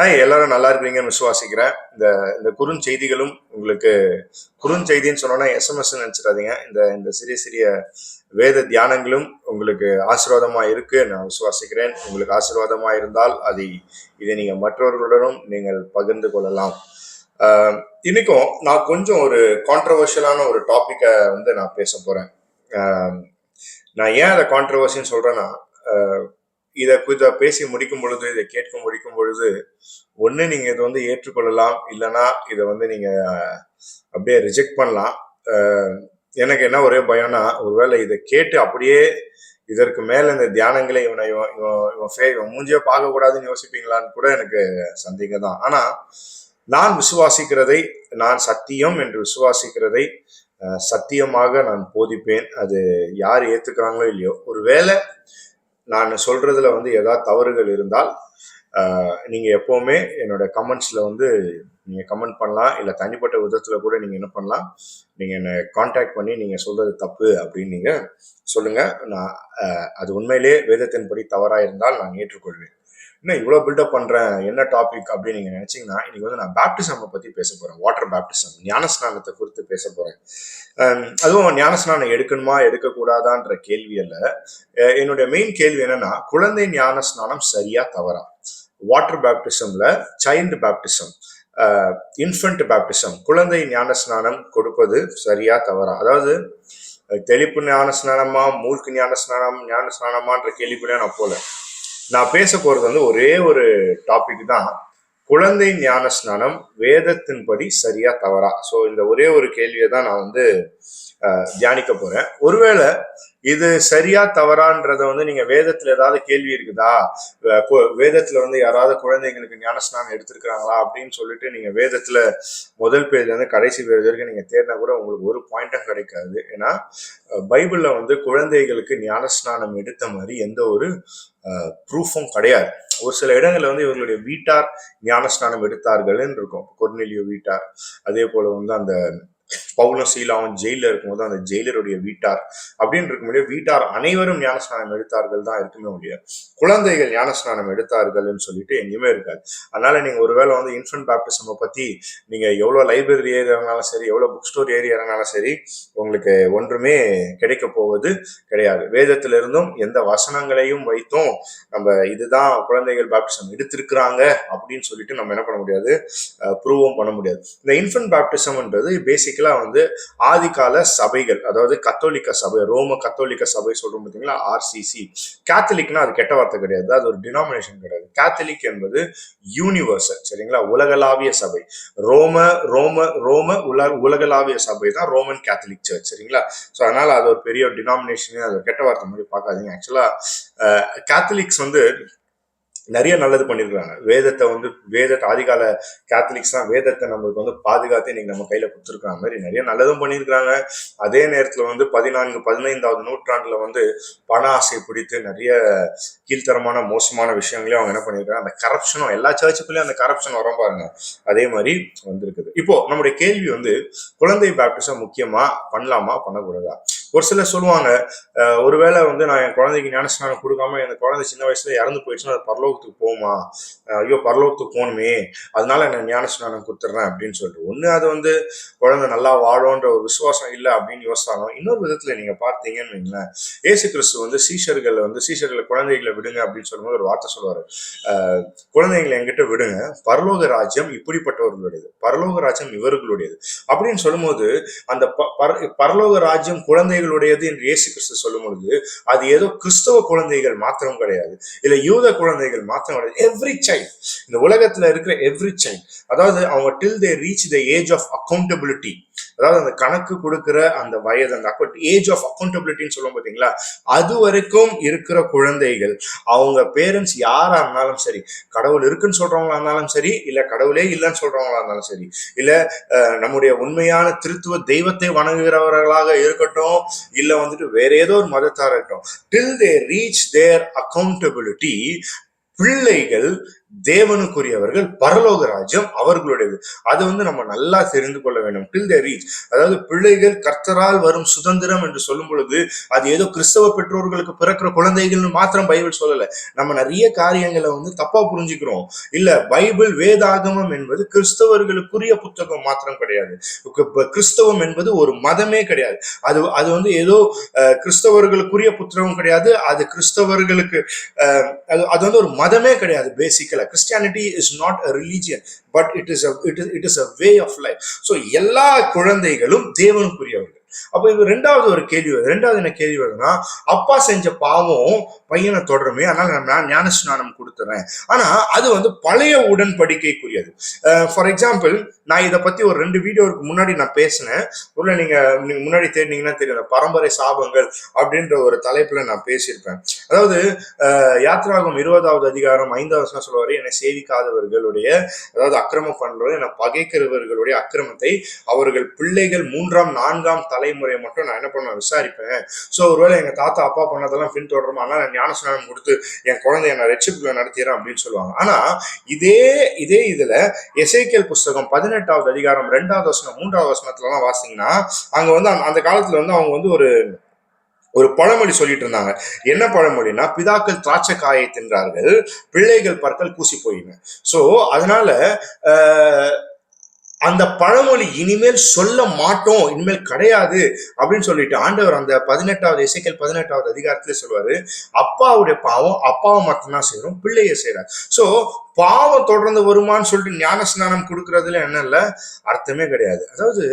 Hi எல்லாரும் நல்லா இருக்கிறீங்கன்னு விசுவாசிக்கிறேன். இந்த இந்த குறுஞ்செய்திகளும் உங்களுக்கு குறுஞ்செய்தின்னு சொன்னோன்னா எஸ்எம்எஸ் நினச்சிடாதீங்க. இந்த இந்த சிறிய சிறிய வேத தியானங்களும் உங்களுக்கு ஆசீர்வாதமாக இருக்கு நான் விசுவாசிக்கிறேன். உங்களுக்கு ஆசீர்வாதமாக இருந்தால் அதை இதை நீங்கள் மற்றவர்களுடனும் நீங்கள் பகிர்ந்து கொள்ளலாம். இன்னைக்கும் நான் கொஞ்சம் ஒரு கான்ட்ரவர்ஷியலான ஒரு டாப்பிக்கை வந்து நான் பேச போகிறேன் நான் ஏன் அதை கான்ட்ரவர்சின்னு சொல்கிறேன்னா இதை இதை பேசி முடிக்கும் பொழுது இதை கேட்க முடிக்கும் பொழுது ஒன்று நீங்கள் இதை வந்து ஏற்றுக்கொள்ளலாம் இல்லைன்னா இதை வந்து நீங்கள் அப்படியே ரிஜெக்ட் பண்ணலாம். எனக்கு என்ன ஒரே பயம்னா ஒருவேளை இதை கேட்டு அப்படியே இதற்கு மேல இந்த தியானங்களை இவனை இவன் இவன் இவன் ஃபே இவன் மூஞ்சியே பார்க்கக்கூடாதுன்னு யோசிப்பீங்களான்னு கூட எனக்கு சந்தேகம் தான். ஆனா நான் விசுவாசிக்கிறதை நான் சத்தியம் என்று விசுவாசிக்கிறதை சத்தியமாக நான் போதிப்பேன். அது யார் ஏத்துக்கிறாங்களோ இல்லையோ. ஒருவேளை நான் சொல்றதுல வந்து ஏதாவது தவறுகள் இருந்தால் நீங்கள் நீங்க எப்பவுமே என்னோட கமெண்ட்ஸ்ல வந்து நீங்க கமெண்ட் பண்ணலாம். இல்ல தனிப்பட்ட விதத்துல கூட நீங்க என்ன பண்ணலாம். நீங்க என்னை காண்டாக்ட் பண்ணி நீங்க சொல்றது தப்பு அப்படின்னு நீங்க சொல்லுங்க. நான் அது உண்மையிலே வேதத்தின்படி தவறா இருந்தால் நான் ஏற்றுக்கொள்வேன். என்ன இவ்வளோ பில்டப் பண்றேன் என்ன டாபிக் அப்படின்னு நீங்க நினைச்சீங்கன்னா இன்னைக்கு வந்து நான் பேப்டிசம் பத்தி பேச போறேன். வாட்டர் பேப்டிசம் ஞானஸ்நானத்தை குறித்து பேச போறேன். அதுவும் ஞானஸ்நானம் எடுக்கணுமா எடுக்கக்கூடாதான்ற கேள்வி அல்ல. என்னுடைய மெயின் கேள்வி என்னன்னா குழந்தை ஞான ஸ்நானம் சரியா தவறா? வாட்டர் பேப்டிசம்ல சைல்டு பேப்டிசம் இன்ஃபன்ட் பேப்டிசம் குழந்தை ஞான ஸ்நானம் கொடுப்பது சரியா தவறா? அதாவது தெளிப்பு ஞான ஸ்நானமா மூழ்கு ஞான ஸ்நானம் ஞான ஸ்நானமான்ற கேள்விக்குள்ளே நான் போல. நான் பேச போறது வந்து ஒரே ஒரு டாபிக் தான். குழந்தை ஞான ஸ்நானம் வேதத்தின்படி சரியா தவறா? ஸோ இந்த ஒரே ஒரு கேள்வியை தான் நான் வந்து தியானிக்க போறேன். ஒருவேளை இது சரியா தவறான்றத வந்து நீங்க வேதத்துல ஏதாவது கேள்வி இருக்குதா? வேதத்துல வந்து யாராவது குழந்தைங்களுக்கு ஞானஸ்நானம் எடுத்திருக்கிறாங்களா அப்படின்னு சொல்லிட்டு நீங்க வேதத்துல முதல் பேஜ்ல இருந்து கடைசி பேஜ் வரைக்கும் நீங்க தேடினா கூட உங்களுக்கு ஒரு பாயிண்ட்டும் கிடைக்காது. ஏன்னா பைபிள்ல வந்து குழந்தைகளுக்கு ஞானஸ்நானம் எடுத்த மாதிரி எந்த ஒரு ப்ரூஃபும் கிடையாது. ஒரு சில இடங்கள்ல வந்து இவர்களுடைய வீட்டார் ஞானஸ்நானம் எடுத்தார்கள்னு இருக்கும். கொர்னெலியோ வீட்டார். அதே போல வந்து அந்த பவுலும் சீலாவும் ஜெயிலில் இருக்கும்போது அந்த ஜெயிலருடைய வீட்டார் அப்படின்னு இருக்கும்போது வீட்டார் அனைவரும் ஞானஸ்நானம் எடுத்தார்கள் தான் இருக்குமே ஒழிய குழந்தைகள் ஞானஸ்நானம் எடுத்தார்கள்னு சொல்லிட்டு எங்கேயுமே இருக்காது. அதனால நீங்கள் ஒருவேளை வந்து இன்ஃபன்ட் பேப்டிசமை பற்றி நீங்கள் எவ்வளோ லைப்ரரி ஏறி இறங்கினாலும் சரி எவ்வளோ புக் ஸ்டோர் ஏறி இறங்கினாலும் சரி உங்களுக்கு ஒன்றுமே கிடைக்க போவது கிடையாது. வேதத்திலிருந்தும் எந்த வசனங்களையும் வைத்தும் நம்ம இதுதான் குழந்தைகள் பேப்டிசம் எடுத்திருக்கிறாங்க அப்படின்னு சொல்லிட்டு நம்ம என்ன பண்ண முடியாது ப்ரூவும் பண்ண முடியாது. இந்த இன்ஃபன்ட் பேப்டிசம்ன்றது பேசிக்கலா வந்து ஆதிகால சபைகள் அதாவது கத்தோலிக்க சபை ரோம கத்தோலிக்க சபை சொல்றோம் பார்த்தீங்களா? ஆர்சிசி கேத்தலிக்னா அது கெட்ட வார்த்தை கிடையாது. அது ஒரு டினாமினேஷன் கிடையாது. கேத்தலிக் என்பது யூனிவர்சல் சரிங்களா? உலகளாவிய சபை. ரோம ரோம ரோம உல உலகளாவிய சபை தான் ரோமன் கேத்தலிக் சர்ச் சரிங்களா? ஸோ அதனால அது ஒரு பெரிய டினாமினேஷன் அது கெட்ட வார்த்தை மாதிரி பார்க்காதீங்க. ஆக்சுவலாக கேத்தலிக்ஸ் வந்து நிறைய நல்லது பண்ணியிருக்கிறாங்க வேதத்தை வந்து வேதத்தை ஆதிகால கேத்தலிக்ஸ் தான் வேதத்தை நம்மளுக்கு வந்து பாதுகாத்து இன்னைக்கு நம்ம கையில கொடுத்துருக்காங்க மாதிரி நிறைய நல்லதும் பண்ணியிருக்கிறாங்க. அதே நேரத்துல வந்து பதினான்கு பதினைந்தாவது நூற்றாண்டுல வந்து பண ஆசை பிடித்து நிறைய கீழ்த்தரமான மோசமான விஷயங்களையும் அவங்க என்ன பண்ணியிருக்காங்க அந்த கரப்ஷனும் எல்லா சர்ச்சுக்குள்ளேயும் அந்த கரப்ஷன் வரும் பாருங்க. அதே மாதிரி வந்திருக்குது. இப்போ நம்முடைய கேள்வி வந்து குழந்தை பேப்டிசம் முக்கியமா பண்ணலாமா? பண்ணக்கூடாதா? ஒரு சிலர் சொல்லுவாங்க ஒருவேளை வந்து நான் என் குழந்தைக்கு ஞானஸ்நானம் கொடுக்காம என் குழந்தை சின்ன வயசுல இறந்து போயிடுச்சுன்னா அது பரலோகத்துக்கு போகுமா? ஐயோ பரலோகத்துக்கு போகணுமே. அதனால நான் ஞானஸ்நானம் கொடுத்துட்றேன் அப்படின்னு சொல்லிட்டு. ஒன்று அது வந்து குழந்தை நல்லா வாழும்ன்ற ஒரு விசுவாசம் இல்லை அப்படின்னு யோசிச்சாலும் இன்னொரு விதத்தில் நீங்கள் பார்த்தீங்கன்னு வைங்களேன். ஏசு கிறிஸ்து வந்து சீஷர்களை வந்து சீஷர்களை குழந்தைகளை விடுங்க அப்படின்னு சொல்லும்போது ஒரு வார்த்தை சொல்லுவார். குழந்தைங்களை என்கிட்ட விடுங்க பரலோக ராஜ்யம் இப்படிப்பட்டவர்களுடையது பரலோக ராஜ்யம் இவர்களுடையது அப்படின்னு சொல்லும்போது அந்த ப- பர- பரலோக ராஜ்யம் குழந்தைகளுடையது என்று இயேசு கிறிஸ்து சொல்லும் பொழுது அது ஏதோ கிறிஸ்தவ குழந்தைகள் மாத்திரம் கிடையாது. இல்ல யூத குழந்தைகள் மாத்திரம் கிடையாது. எவ்ரி சைல்ட் இந்த உலகத்துல இருக்கிற எவ்ரி சைல்ட் அதாவது அவங்க till they reach the age of accountability அதாவது அந்த கணக்கு கொடுக்குற அந்த வயது அந்த அக்கௌண்ட் ஏஜ் ஆஃப் அக்கௌண்டபிலிட்டின்னு சொல்லுவோம் பார்த்தீங்களா அது வரைக்கும் இருக்கிற குழந்தைகள் அவங்க பேரண்ட்ஸ் யாரா இருந்தாலும் சரி கடவுள் இருக்குன்னு சொல்றவங்களா இருந்தாலும் சரி இல்ல கடவுளே இல்லைன்னு சொல்றவங்களா இருந்தாலும் சரி இல்ல நம்முடைய உண்மையான திருத்துவ தெய்வத்தை வணங்குகிறவர்களாக இருக்கட்டும் இல்ல வந்துட்டு வேற ஏதோ ஒரு மதத்தாக இருக்கட்டும் till they reach their accountability பிள்ளைகள் தேவனுக்குரியவர்கள் பரலோக ராஜ்யம் அவர்களுடையது. அது வந்து நம்ம நல்லா தெரிந்து கொள்ள வேண்டும். டில் த ரீச் அதாவது பிள்ளைகள் கர்த்தரால் வரும் சுதந்திரம் என்று சொல்லும் பொழுது அது ஏதோ கிறிஸ்தவ பெற்றோர்களுக்கு பிறக்கிற குழந்தைகள்னு மாத்திரம் பைபிள் சொல்லல. நம்ம நிறைய காரியங்களை வந்து தப்பா புரிஞ்சுக்கிறோம். இல்ல பைபிள் வேதாகமம் என்பது கிறிஸ்தவர்களுக்குரிய புத்தகம் மாத்திரம் கிடையாது. கிறிஸ்தவம் என்பது ஒரு மதமே கிடையாது. அது அது வந்து ஏதோ கிறிஸ்தவர்களுக்குரிய புத்தகம் கிடையாது. அது கிறிஸ்தவர்களுக்கு அது அது வந்து ஒரு மதமே கிடையாது basically Christianity is not a religion but it is it is it is a way of life so எல்லா குழந்தைகளும் தேவனுக்குரியவர்கள். அப்போ இது ரெண்டாவது ஒரு கேள்வி வருது. ரெண்டாவது என்ன கேள்வி வருதுன்னா அப்பா செஞ்ச பாவம் பையனை தொடருமே அதனால நான் ஞான ஸ்நானம் கொடுத்துறேன். ஆனா அது வந்து பழைய உடன்படிக்கைக்குரியது. ஃபார் எக்ஸாம்பிள் நான் இதை பத்தி ஒரு ரெண்டு வீடியோவுக்கு முன்னாடி நான் பேசினேன். உள்ள நீங்க முன்னாடி தேடினீங்கன்னா தெரியும் பரம்பரை சாபங்கள் அப்படின்ற ஒரு தலைப்புல நான் பேசியிருப்பேன். அதாவது அஹ், யாத்ராகம் இருபதாவது அதிகாரம் ஐந்தாவது வசனம் சொல்லுவாரு என்னை சேவிக்காதவர்களுடைய அதாவது அக்கிரமம் பண்றது என்னை பகைக்கிறவர்களுடைய அக்கிரமத்தை அவர்கள் பிள்ளைகள் மூன்றாம் நான்காம் தலைமுறையை மட்டும் நான் என்ன பண்ண விசாரிப்பேன். ஸோ ஒருவேளை எங்கள் தாத்தா அப்பா பண்ணதெல்லாம் பின்தொடரும் ஆனால் நான் ஞான ஸ்நானம் கொடுத்து என் குழந்தைய நான் ரெச்சிப்புல நடத்திடுறேன் அப்படின்னு சொல்லுவாங்க. ஆனால் இதே இதே இதில் எசேக்கியல் புஸ்தகம் பதினெட்டாவது அதிகாரம் ரெண்டாவது வசனம் மூன்றாவது வசனத்துலலாம் வாசிங்கன்னா அங்கே வந்து அந்த- அந்த வந்து அவங்க வந்து ஒரு ஒரு பழமொழி சொல்லிட்டு இருந்தாங்க. என்ன பழமொழினா பிதாக்கள் திராட்சை காயை தின்றார்கள் பிள்ளைகள் பற்கள் கூசி போயின. ஸோ அதனால அந்த பழமொழி இனிமேல் சொல்ல மாட்டோம் இனிமேல் கிடையாது அப்படின்னு சொல்லிட்டு ஆண்டவர் அந்த பதினெட்டாவது இசைக்கல் பதினெட்டாவது அதிகாரத்துல சொல்லுவாரு. அப்பாவுடைய பாவம் அப்பாவை மட்டும்தான் செய்யறோம் பிள்ளைய செய்யறார் சோ பாவம் தொடர்ந்து வருமான்னு சொல்லிட்டு ஞான ஸ்நானம் கொடுக்கறதுல என்ன இல்ல? அர்த்தமே கிடையாது. அதாவது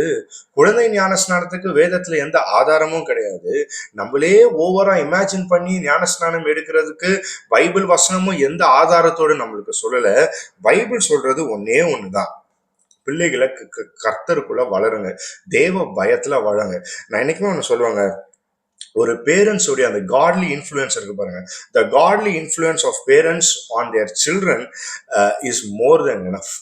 குழந்தை ஞான ஸ்நானத்துக்கு வேதத்துல எந்த ஆதாரமும் கிடையாது. நம்மளே ஓவரா இமேஜின் பண்ணி ஞான ஸ்நானம் எடுக்கிறதுக்கு பைபிள் வசனமும் எந்த ஆதாரத்தோடு நம்மளுக்கு சொல்லல? பைபிள் சொல்றது ஒன்னே ஒண்ணுதான். பிள்ளைகளை க- க- கர்த்தருக்குள்ள வளருங்க. தேவ பயத்துல வளருங்க நான் என்னைக்குமே ஒன்று சொல்லுவாங்க ஒரு பேரண்ட்ஸ் உடைய அந்த காட்லி இன்ஃப்ளூயன்ஸ் இருக்கு பாருங்க. The godly influence of parents on their children is more than enough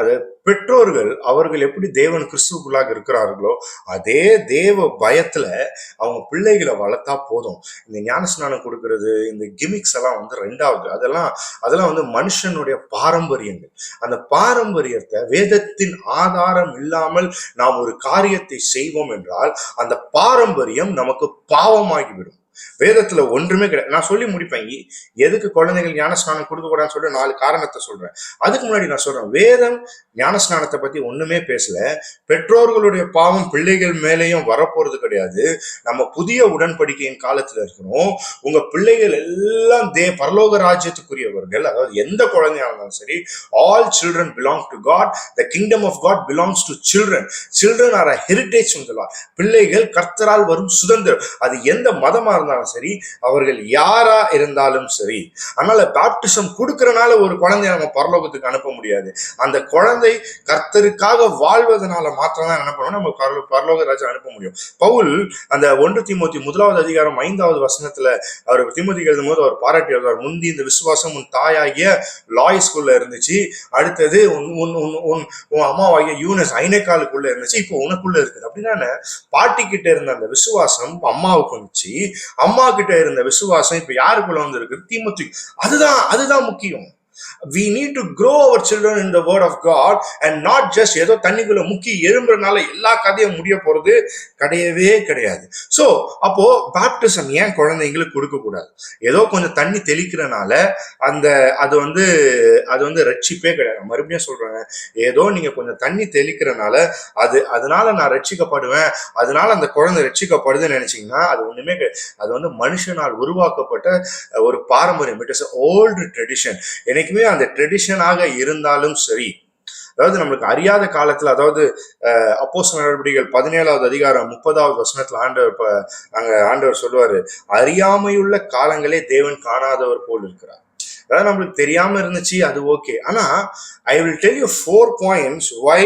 அது பெற்றோர்கள் அவர்கள் எப்படி தேவன் கிறிஸ்துவுக்குள்ளாக இருக்கிறார்களோ அதே தேவ பயத்துல அவங்க பிள்ளைகளை வளர்த்தா போதும். இந்த ஞானஸ்நானம் கொடுக்கறது இந்த கிமிக்ஸ் எல்லாம் வந்து ரெண்டாவது அதெல்லாம் அதெல்லாம் வந்து மனுஷனுடைய பாரம்பரியங்கள். அந்த பாரம்பரியத்தை வேதத்தின் ஆதாரம் இல்லாமல் நாம் ஒரு காரியத்தை செய்வோம் என்றால் அந்த பாரம்பரியம் நமக்கு பாவமாகிவிடும். வேதத்துல ஒன்றுமே கிடையாது. நான் சொல்லி முடிப்பேன். எதுக்கு குழந்தைகள் ஞானஸ்நானம் கொடுக்க கூடாதுன்னு சொல்லி நாலு காரணத்தை சொல்றேன். அதுக்கு முன்னாடி நான் சொல்றேன். வேதம் ஞானஸ்நானத்தை பத்தி ஒண்ணுமே பேசல. பெற்றோர்களுடைய பாவம் பிள்ளைகள் மேலேயும் வரப்போறது கிடையாது. நம்ம புதிய உடன்படிக்கையின் காலத்துல இருக்கிறோம். உங்க பிள்ளைகள் எல்லாம் தே பரலோக ராஜ்யத்துக்குரியவர்கள். அதாவது எந்த குழந்தையா இருந்தாலும் சரி all children belong to God the kingdom of God belongs to children children are a heritage சொல்லலாம் பிள்ளைகள் கர்த்தரால் வரும் சுதந்திரம். அது எந்த மதமா இருந்தாலும் சரி அவர்கள் யாரா இருந்தாலும் சரி அதனால பேப்டிசம் கொடுக்கறனால ஒரு குழந்தைய நம்ம பரலோகத்துக்கு அனுப்ப முடியாது. அந்த குழந்தை கர்த்தருக்காக வாழ்வதனால மாத்திரம் தான் என்ன பண்ணணும்? நம்ம பரலோ- பரலோக ராஜா அனுப்ப முடியும். பவுல் அந்த ஒன்று திமுத்தி முதலாவது அதிகாரம் ஐந்தாவது வசனத்துல அவர் திமுத்தி எழுதும் போது அவர் பாராட்டி எழுதுவார் முந்தி இந்த விசுவாசம் உன் தாயாகிய லாய் ஸ்கூல்ல இருந்துச்சு. அடுத்தது உன் உன் உன் உன் உன் அம்மாவாகிய யூனஸ் ஐனக்காலுக்குள்ள இருந்துச்சு. இப்போ உனக்குள்ள இருக்குது. அப்படின்னா பாட்டி கிட்ட இருந்த அந்த விசுவாசம் அம்மாவுக்கு வந்துச்சு அம்மா கிட்ட இருந்த விசுவாசம் இப்ப யாருக்குள்ள வந்திருக்கு? இருக்கு அதுதான் அதுதான் முக்கியம். We need to grow our children in the word of God and not just ஏதோ தண்ணிக்குள்ள முக்கி எழும்புறதுனால எல்லா கதையும் முடிய போறது கிடையவே கிடையாது. சோ அப்போ பேப்டிசம் ஏன் குழந்தைங்களுக்கு கொடுக்க கூடாது ஏதோ கொஞ்சம் தண்ணி தெளிக்கிறனால அந்த அது வந்து அது வந்து ரட்சிப்பே கிடையாது. மறுபடியும் சொல்றேன். ஏதோ நீங்க கொஞ்சம் தண்ணி தெளிக்கிறனால அது அதனால நான் ரட்சிக்கப்படுவேன் அதனால அந்த குழந்தை ரட்சிக்கப்படுதுன்னு நினைச்சீங்கன்னா அது ஒண்ணுமே கிடையாது. அது வந்து மனுஷனால் உருவாக்கப்பட்ட ஒரு பாரம்பரியம். இட் இஸ் ஓல்டு ட்ரெடிஷன் எனக்கு என்னைக்குமே அந்த ட்ரெடிஷனாக இருந்தாலும் சரி. அதாவது நம்மளுக்கு அறியாத காலத்துல அதாவது அப்போஸ் நடவடிக்கைகள் பதினேழாவது அதிகாரம் முப்பதாவது வசனத்துல ஆண்டவர் அங்க ஆண்டவர் சொல்லுவாரு அறியாமையுள்ள காலங்களே தேவன் காணாதவர் போல் இருக்கிறார். அதாவது நம்மளுக்கு தெரியாம இருந்துச்சு அது ஓகே ஆனா I will tell you four points why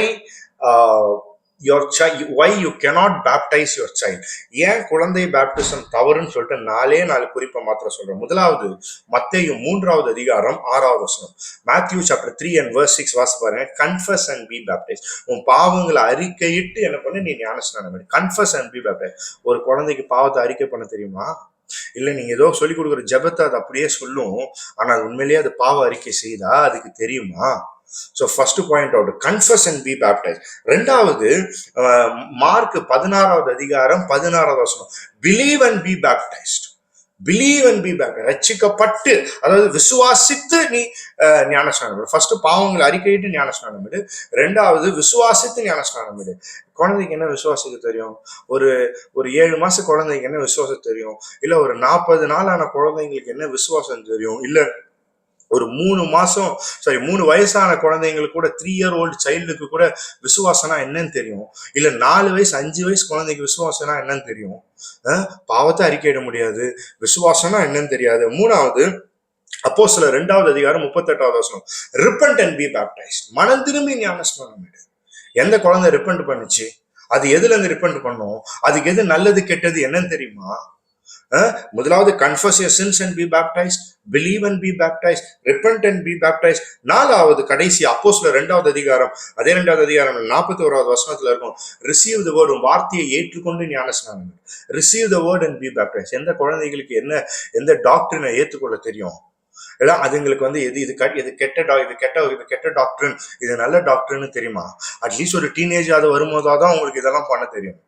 your child why you cannot baptize your child? ஏன் குழந்தை பேப்டிசம் தவறுன்னு சொல்லிட்டு நாலே நாலு குறிப்பை மாத்திரம் சொல்கிறேன் முதலாவது மத்தையும் மூன்றாவது அதிகாரம் ஆறாவது வசனம். Matthew chapter three and verse six வாசி பாருங்க. கன்ஃபஸ் அண்ட் பி பேப்டைஸ் உன் பாவங்களை அறிக்கையிட்டு என்ன பண்ணு? நீ ஞானஸ்நானம் பண்ணி. கன்ஃபஸ் அண்ட் பி பேப்டைஸ் ஒரு குழந்தைக்கு பாவத்தை அறிக்கை பண்ண தெரியுமா? இல்லை நீங்கள் ஏதோ சொல்லி கொடுக்குற ஜெபத்தை அது அப்படியே சொல்லும். ஆனால் உண்மையிலேயே அது பாவ அறிக்கை செய்தா? அதுக்கு தெரியுமா? So first point out confess and be baptize ரெண்டாவது அஹ், மார்க் பதினாறாவது அதிகாரம் பதினாறாவது வசனம். Believe and be baptized believe and be baptize ரச்சிக்கப்பட்டு அதாவது விசுவாசித்து நீ ஞானஸ்நானம் ஃபர்ஸ்ட் பாவங்களை அறிக்கையிட்டு ஞானஸ்நானம் விடு ரெண்டாவது விசுவாசித்து ஞானஸ்நானம் விடு குழந்தைக்கு என்ன விசுவாசிக்க தெரியும்? ஒரு ஒரு ஏழு மாச குழந்தைக்கு என்ன விசுவாசம் தெரியும்? இல்ல ஒரு நாற்பது நாளான குழந்தைங்களுக்கு என்ன விசுவாசம் தெரியும்? இல்ல ஒரு மூணு மாசம் சாரி மூணு வயசான குழந்தைங்களுக்கு கூட த்ரீ இயர் ஓல்டு சைல்டுக்கு கூட விசுவாசனா என்னன்னு தெரியும். இல்ல நாலு வயசு அஞ்சு வயசு குழந்தைக்கு விசுவாசனா என்னன்னு தெரியும். பாவத்தை அறிக்கையிட முடியாது. விசுவாசம்னா என்னன்னு தெரியாது. மூணாவது அப்போ சில ரெண்டாவது அதிகாரம் முப்பத்தெட்டாவது வசனம். ரிப்பன்ட் அண்ட் பி பேப்டைஸ் மனம் திரும்பி ஞானஸ்மரணம் எந்த குழந்தை ரிப்பன்ட் பண்ணுச்சு? அது எதுல இருந்து ரிப்பன்ட் பண்ணும்? அதுக்கு எது நல்லது கெட்டது என்னன்னு தெரியுமா? முதலாவது confess your sins and be baptize believe and be baptize repent and be baptize நாலாவது கடைசி அப்போஸ்ல ரெண்டாவது அதிகாரம். அதே ரெண்டாவது அதிகாரம் நாற்பத்தி ஓராவது வசனத்துல இருக்கும். ரிசீவ் த வேர்டு வார்த்தையை ஏற்றுக்கொண்டு ஞானஸ்நானம் receive the word and be baptize எந்த குழந்தைகளுக்கு என்ன எந்த டாக்டரினை ஏற்றுக்கொள்ள தெரியும்? இல்லை அதுங்களுக்கு வந்து எது இது கட் இது கெட்ட டா இது கெட்ட இது கெட்ட டாக்டர்னு இது நல்ல டாக்டர்னு தெரியுமா? அட்லீஸ்ட் ஒரு டீனேஜ் அது வரும்போதா தான் உங்களுக்கு இதெல்லாம் பண்ண தெரியும்.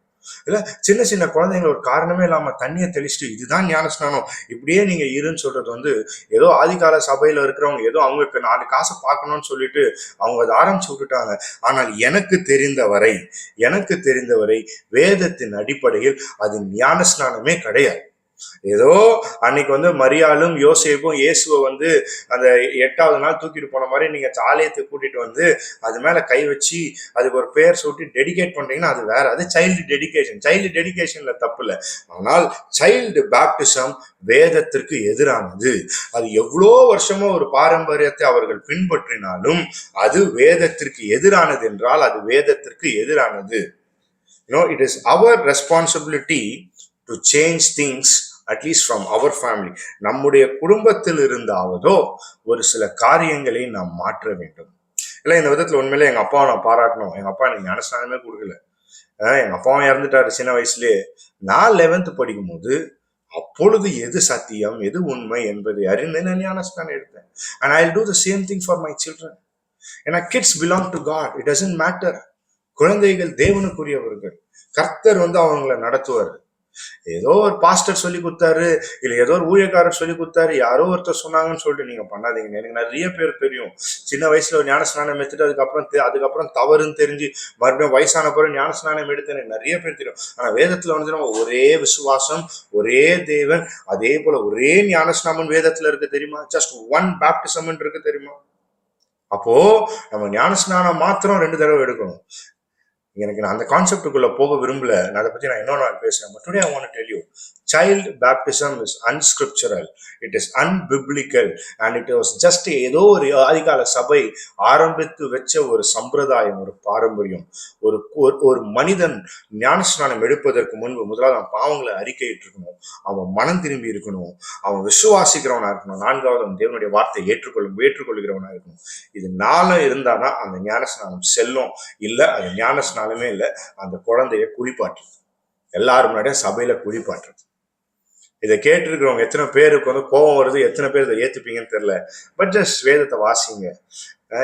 இல்ல சின்ன சின்ன குழந்தைங்க ஒரு காரணமே இல்லாம தண்ணியை தெளிச்சுட்டு இதுதான் ஞானஸ்நானம் இப்படியே நீங்க இருன்னு சொல்றது வந்து ஏதோ ஆதிகால சபையில இருக்கிறவங்க ஏதோ அவங்களுக்கு நாலு காசை பார்க்கணும்னு சொல்லிட்டு அவங்க அதை ஆரம்பிச்சு விட்டுட்டாங்க. ஆனால் எனக்கு தெரிந்தவரை எனக்கு தெரிந்தவரை வேதத்தின் அடிப்படையில் அது ஞானஸ்நானமே கிடையாது. ஏதோ அன்னைக்கு வந்து மரியாளும் யோசேப்பும் இயேசுவை வந்து அந்த எட்டாவது நாள் தூக்கிட்டு போன மாதிரி நீங்க ஆலயத்துக்கு கூட்டிட்டு வந்து அது மேல கை வச்சு அதுக்கு ஒரு பேர் சூட்டி டெடிகேட் பண்றீங்கன்னா அது வேற. அது சைல்டு டெடிகேஷன் சைல்டு டெடிகேஷன்ல தப்பு இல்லை. ஆனால் சைல்டு பேப்டிசம் வேதத்திற்கு எதிரானது. அது எவ்வளோ வருஷமா ஒரு பாரம்பரியத்தை அவர்கள் பின்பற்றினாலும் அது வேதத்திற்கு எதிரானது என்றால் அது வேதத்திற்கு எதிரானது. You know it is our responsibility to change things at least from our family நம்முடைய குடும்பத்தில் இருந்தாவதோ ஒரு சில காரியங்களை நாம் மாற்ற வேண்டும். இல்லை இந்த விதத்தில் உண்மையிலே எங்கள் அப்பாவை நான் பாராட்டணும். எங்கள் அப்பா எனக்கு ஞானஸ்தானமே கொடுக்கல. எங்கள் எங்க அப்பாவும் இறந்துட்டாரு சின்ன வயசுலேயே. நான் லெவன்த்து படிக்கும்போது அப்பொழுது எது சத்தியம் எது உண்மை என்பதை அறிந்து நான் ஞானஸ்தானம் எடுத்தேன். And I do the same thing for my children ஏன்னா kids belong to God it doesn't matter குழந்தைகள் தேவனுக்குரியவர்கள். கர்த்தர் வந்து அவங்கள நடத்துவார். ஏதோ ஒரு பாஸ்டர் சொல்லி கொடுத்தாரு இல்லை ஏதோ ஒரு ஊழியக்காரர் சொல்லி கொடுத்தாரு யாரோ ஒருத்தர் சொன்னாங்கன்னு சொல்லிட்டு நீங்க பண்ணாதீங்க எனக்கு நிறைய பேர் தெரியும். சின்ன வயசுல ஒரு ஞானஸ்நானம் எடுத்துட்டு அதுக்கப்புறம் அதுக்கப்புறம் தவறுன்னு தெரிஞ்சு மறுபடியும் வயசான பிறகு ஞானஸ்நானம் எடுத்து எனக்கு நிறைய பேர் தெரியும். ஆனால் வேதத்தில் வந்து நம்ம ஒரே விசுவாசம் ஒரே தேவன் அதே போல ஒரே ஞானஸ்நாமம் வேதத்தில் இருக்கு தெரியுமா? ஜஸ்ட் ஒன் பேப்டிசம் இருக்கு தெரியுமா? அப்போ நம்ம ஞானஸ்நானம் மாத்திரம் ரெண்டு தடவை எடுக்கணும். எனக்கு நான் அந்த கான்செப்டுக்குள்ளே போக விரும்பல. நான் அதை பற்றி நான் இன்னொரு நாள் பேசுகிறேன் but today I want tell you child baptism is unscriptural it is unbiblical and it was just ஏதோ ஒரு ஆதிகால சபை ஆரம்பித்து வச்ச ஒரு சம்பிரதாயம் ஒரு பாரம்பரியம். ஒரு ஒரு- மனிதன் ஞானஸ்நானம் எடுப்பதற்கு முன்பு முதலாவது அவன் பாவங்களை அறிக்கையிட்டு இருக்கணும் அவன் மனம் திரும்பி இருக்கணும். அவன் விசுவாசிக்கிறவனாக இருக்கணும். நான்காவது அவன் தேவனுடைய வார்த்தையை ஏற்றுக்கொள்ளும் ஏற்றுக்கொள்கிறவனாக இருக்கணும். இது நாளும் இருந்தாதான் அந்த ஞானஸ்நானம் செல்லும். இல்லை அது ஞானஸ்நானம் இல்லை அந்த குழந்தைய குளிப்பாட்டுறது எல்லாரும் முன்னாடியும் சபையில குளிப்பாட்டுறது இதை கேட்டிருக்கிறவங்க எத்தனை பேருக்கு வந்து கோபம் வருது எத்தனை பேர் இதை ஏத்துப்பீங்கன்னு தெரியல. பட் ஜஸ்ட் வேதத்தை வாசிங்க.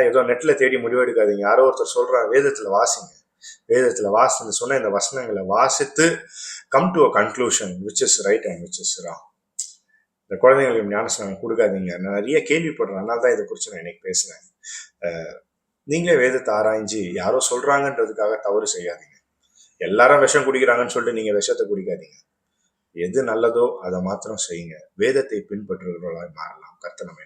ஏதோ நெட்ல தேடி முடிவெடுக்காதீங்க யாரோ ஒருத்தர் சொல்றாங்க வேதத்துல வாசிங்க. வேதத்துல வாசின்னு சொன்ன இந்த வசனங்களை வாசித்து come to a conclusion which is right and which is wrong இந்த குழந்தைங்களுக்கு ஞானஸ்நானம் கொடுக்காதீங்க. நான் நிறைய கேள்விப்படுறேன். அதனால தான் இதை குறித்து நான் இன்னைக்கு பேசுறேன். நீங்களே வேதத்தை ஆராய்ஞ்சு யாரோ சொல்றாங்கன்றதுக்காக தவறு செய்யாதீங்க. எல்லாரும் விஷம் குடிக்கிறாங்கன்னு சொல்லிட்டு நீங்க விஷத்தை குடிக்காதீங்க. எது நல்லதோ அதை மாத்திரம் செய்யுங்க. வேதத்தை பின்பற்றுகிறவர்களாய் மாறலாம். கர்த்தனமை